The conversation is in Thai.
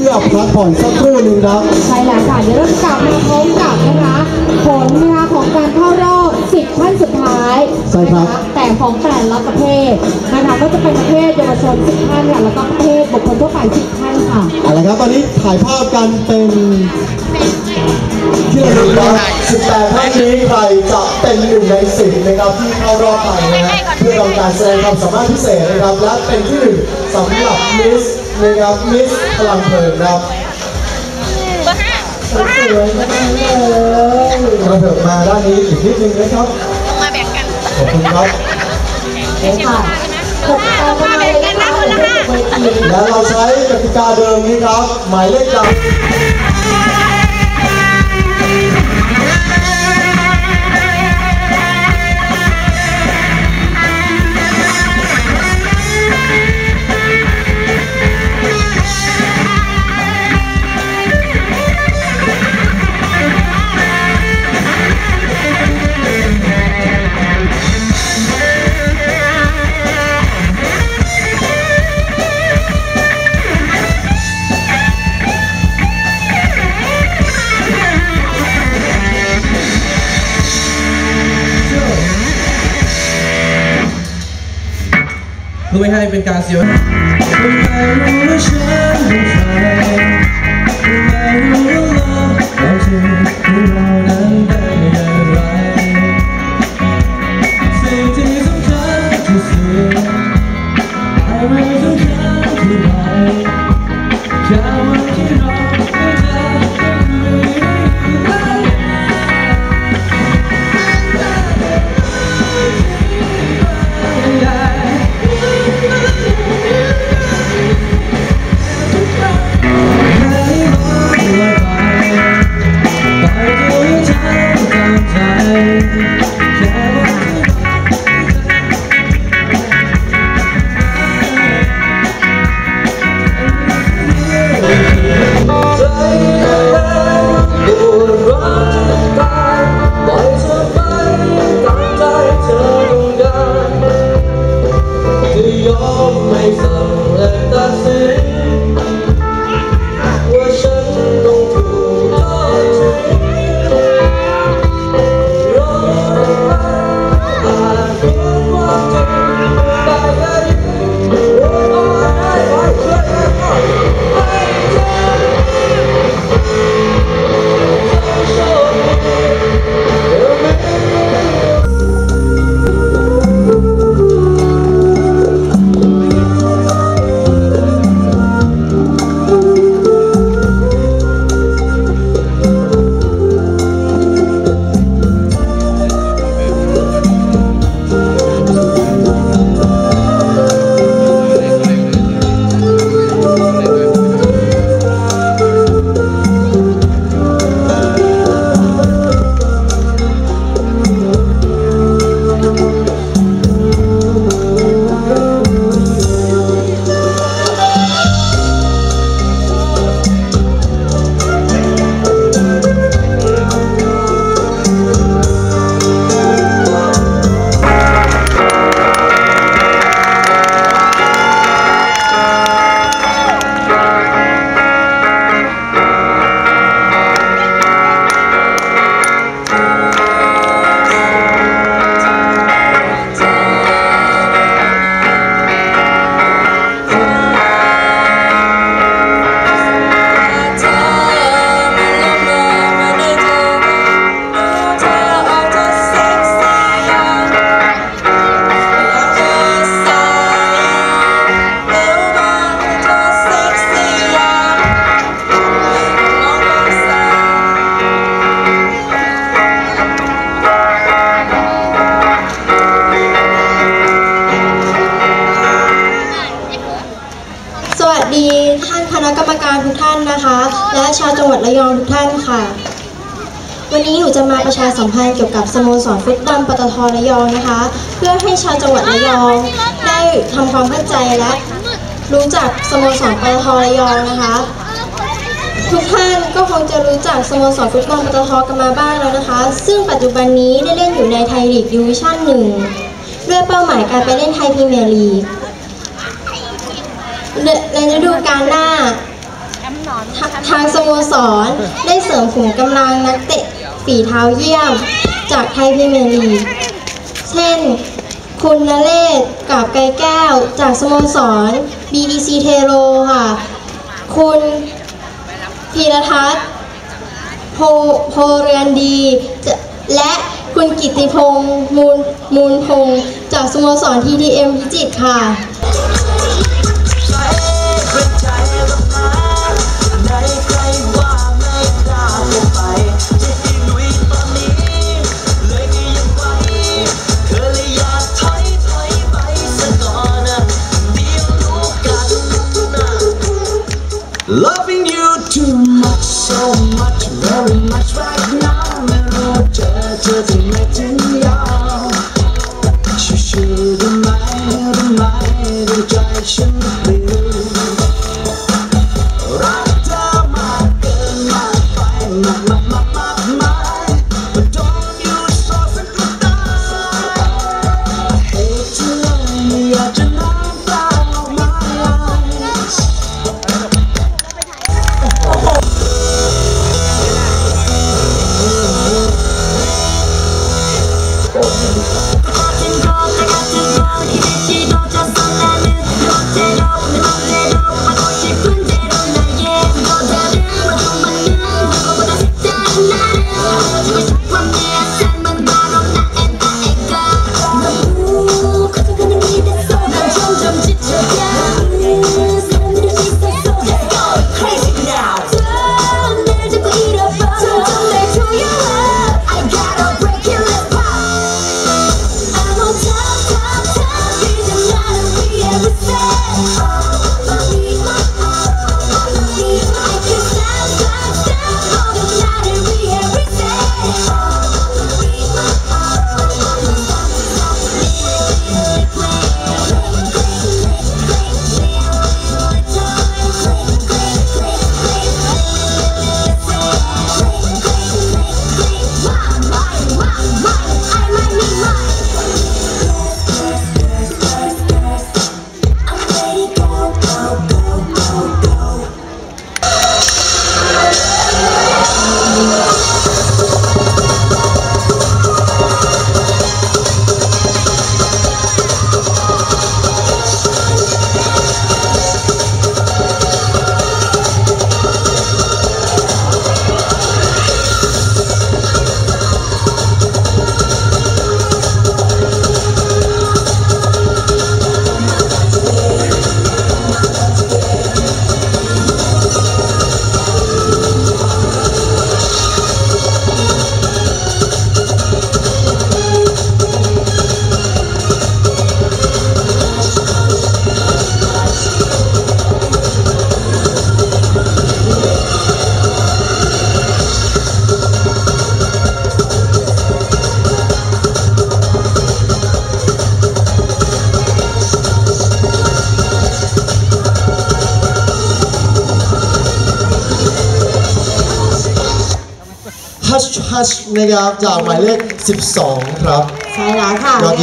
พื่อพักผ่อนสักครู่หนึ่งครับใช่แล้วค่ะเดี๋ยวเราจะกลับมาพบกับนะคะผลนะคะของการเข้ารอบ 10 ท่านสุดท้ายใช่ครับนะคะแต่ของแต่ละประเภทนะคะก็จะเป็นประเภทเยาวชน 10 ท่านค่ะแล้วก็ประเภทบุคคลทั่วไป 10 ท่านค่ะ เอาละครับตอนนี้ถ่ายภาพกันเป็นที่ระลึกครับ18ท่านนี้ใครจะเป็นหนึ่งในสิบนะครับที่เข้ารอบไปนะฮะเพื่อทำการแสดงความสามารถพิเศษนะครับและเป็นที่หนึ่งสำหรับมิส นะครับมิสพลังเพลินครับเบอร์ห้าเบอร์ห้าสวยมากเลยกระเถิบมาด้านนี้อีกนิดนึงนะครับ มาแบ่งกัน ขอบคุณครับเดี๋ยวเชียร์มาใช่ไหมขอบคุณมาแบ่งกันนะคนละห้าและเราใช้กติกาเดิมนี้ครับ หมายเลขดำ เพื่อไม่ให้เป็นการเสียเวลาคุณไม่รู้ว่าฉันเป็นใครคุณไม่รู้ว่าเราจริงของเรา ยอมไม่สั่ และชาวจังหวัดระยองทุกท่านค่ะ วันนี้หนูจะมาประชาสัมพันธ์เกี่ยวกับสโมสรฟุตบอลปตทระยองนะคะ เพื่อให้ชาวจังหวัดระยอง ได้ทำความเข้าใจและรู้จักสโมสรปตทระยองนะคะ ทุกท่านก็คงจะรู้จักสโมสรฟุตบอลปตทกันมาบ้างแล้วนะคะ ซึ่งปัจจุบันนี้ได้เล่นอยู่ในไทยลีกดิวิชั่นหนึ่งด้วยเป้าหมายการไปเล่นไทยพรีเมียร์ลีกในฤดูกาลหน้า แอมหนอสรได้เสริมขุมกำลังนักเตะฝีเท้าเยี่ยม จากไทยพรีเมียร์ลีก เช่น คุณนเรศกับไกแก้ว จากสโมสร BDC เทโรค่ะ คุณพีรทัศน์โพโพเรือนดี และคุณกิติพงษ์มูลมูลพงษ์จากสโมสร TTM พิจิตรค่ะ Loving you too much, so much, very much right now ไม่รู้เจอเธอที่ไหนถึ Hush Hush นะครับจากหมายเลข 12 ครับ ใช่แล้วค่ะยอดเยี่ยม